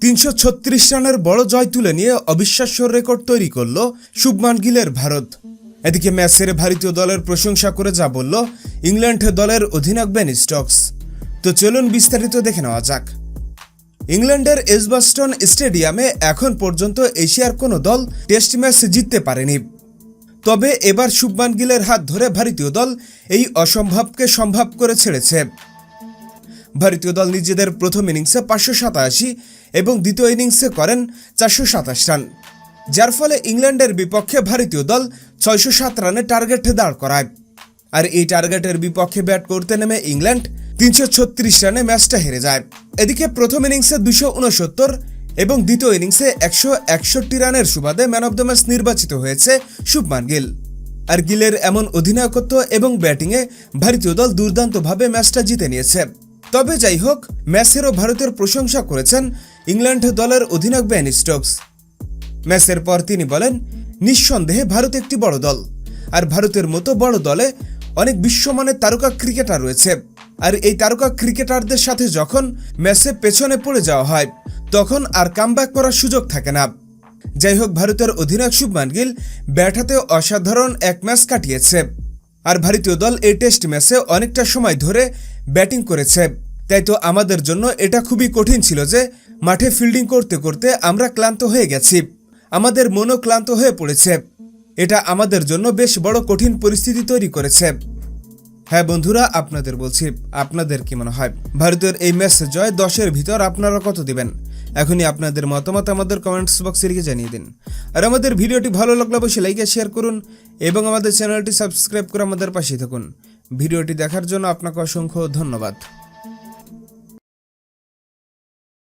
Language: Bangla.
তিনশো ছত্রিশ রানের বড় জয় তুলে নিয়ে অবিশ্বাস্য রেকর্ড তৈরি করল শুভমান গিলের ভারত। এদিকে ম্যাচের ভারতীয় দলের প্রশংসা করে যা বলল ইংল্যান্ড দলের অধিনায়ক বেন স্টকস। তো চলুন বিস্তারিত দেখে নেওয়া যাক। ইংল্যান্ডের এসবাস্টন স্টেডিয়ামে এখন পর্যন্ত এশিয়ার কোনো দল টেস্ট ম্যাচ জিততে পারেনি। তবে এবার শুভমান গিলের হাত ধরে ভারতীয় দল এই অসম্ভবকে সম্ভব করে ছেড়েছে। ভারতীয় দল নিজেদের প্রথম ইনিংসে পাঁচশো সাতাশি এবং দ্বিতীয় ইনিংসে করেন চারশো সাতাশ রান, যার ফলে ইংল্যান্ডের বিপক্ষে ভারতীয় দল ছয়শো সাত রানে টার্গেট দাঁড় করায়। আর এই টার্গেটের বিপক্ষে ব্যাট করতে নেমে ইংল্যান্ড তিনশো ছত্রিশ রানে ম্যাচটা হেরে যায়। এদিকে প্রথম ইনিংসে দুশো উনসত্তর এবং দ্বিতীয় ইনিংসে একশো একষট্টি রানের সুবাদে ম্যান অব দ্য ম্যাচ নির্বাচিত হয়েছে শুভমান গিল। আর গিলের এমন অধিনায়কত্ব এবং ব্যাটিংয়ে ভারতীয় দল দুর্দান্তভাবে ম্যাচটা জিতে নিয়েছে। তবে যাই হোক ম্যাচেরও ভারতের প্রশংসা করেছেন ইংল্যান্ড দলের অধিনায়ক বেন স্টোকস। ম্যাচের পর তিনি বলেন, নিঃসন্দেহে ভারত একটি বড় দল, আর ভারতের মতো বড় দলে অনেক বিশ্বমানের তারকা ক্রিকেটার রয়েছে। আর এই তারকা ক্রিকেটারদের সাথে যখন ম্যাচে পেছনে পড়ে যাওয়া হয়, তখন আর কামব্যাক করার সুযোগ থাকে না। যাই হোক ভারতের অধিনায়ক শুভমান গিল ব্যাট হাতে অসাধারণ এক ম্যাচ কাটিয়েছে। আর ভারতীয় দল এই টেস্ট ম্যাচে অনেকটা সময় ধরে ব্যাটিং করেছে। তাই তো আমাদের জন্য এটা খুবই কঠিন ছিল যে মাঠে ফিল্ডিং করতে করতে আমরা ক্লান্ত হয়ে গেছি। আমাদের মনও ক্লান্ত হয়ে পড়েছে। এটা আমাদের জন্য বেশ বড় কঠিন পরিস্থিতি তৈরি করেছে। হ্যাঁ বন্ধুরা, আপনাদের বলছি, আপনাদের কি মনে হয়? ভারতের এই ম্যাচ জয় দশের ভিতর আপনারা কত দিবেন? এখনই আপনাদের মতামত আমাদের কমেন্টস বক্সে লিখে জানিয়ে দিন। আর আমাদের ভিডিওটি ভালো লাগলে অবশ্যই লাইক শেয়ার করুন এবং আমাদের চ্যানেলটি সাবস্ক্রাইব করে আমাদের পাশেই থাকুন। ভিডিওটি দেখার জন্য আপনাকে অসংখ্য ধন্যবাদ।